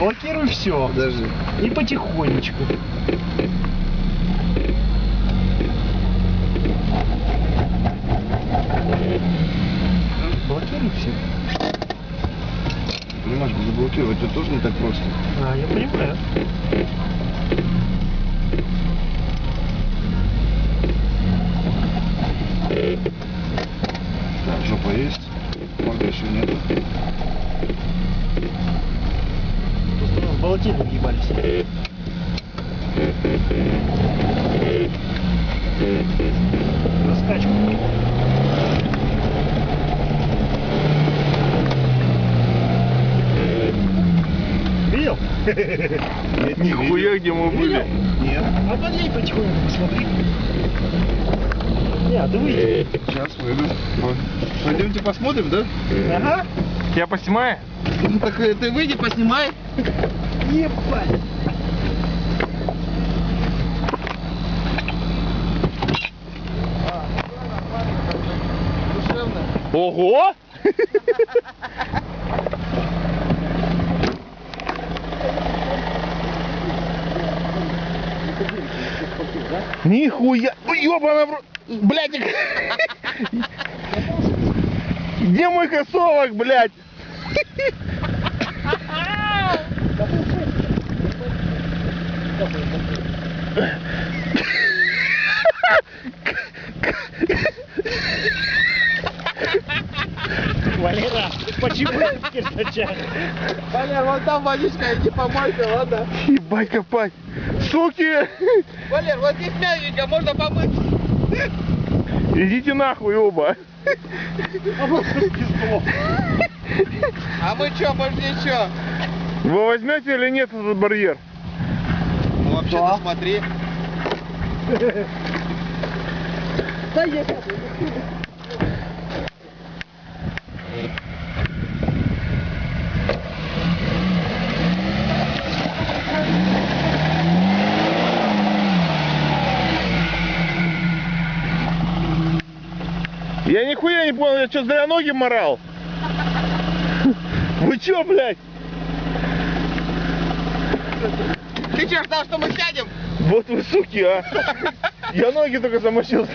Блокируй все. Подожди. И потихонечку. Блокируй все. Понимаешь, заблокировать это тоже не так просто. А, я понимаю. Так, жопа есть. Морда еще нет. Болотины въебались. Раскачку. Видел? Нет, не Нихуя, где мы были. Видел? Нет. А подлей потихоньку, посмотри. Не, а ты выйди. Сейчас выйду. Вот. Пойдемте посмотрим, да? Ага. Тебя поснимаю? Ну так э, ты выйди, поснимай. Ебать. Ого! Нихуя! Ёбана в рот! Блядь! Где мой кроссовок, блядь? Валера, почему ты сначала? Валер, вон там водичка, иди помойся, ладно? Ебать копать! Суки! Валер, вот здесь мягенько, можно помыть. Идите нахуй оба! А мы чё, может ничего? Вы возьмете или нет этот барьер? Ну вообще-то смотри. Да я Я нихуя не понял, я что, зря ноги морал? Вы чё, блядь? Ты чё, ждал, что мы сядем? Вот вы суки, а! Я ноги только замочил.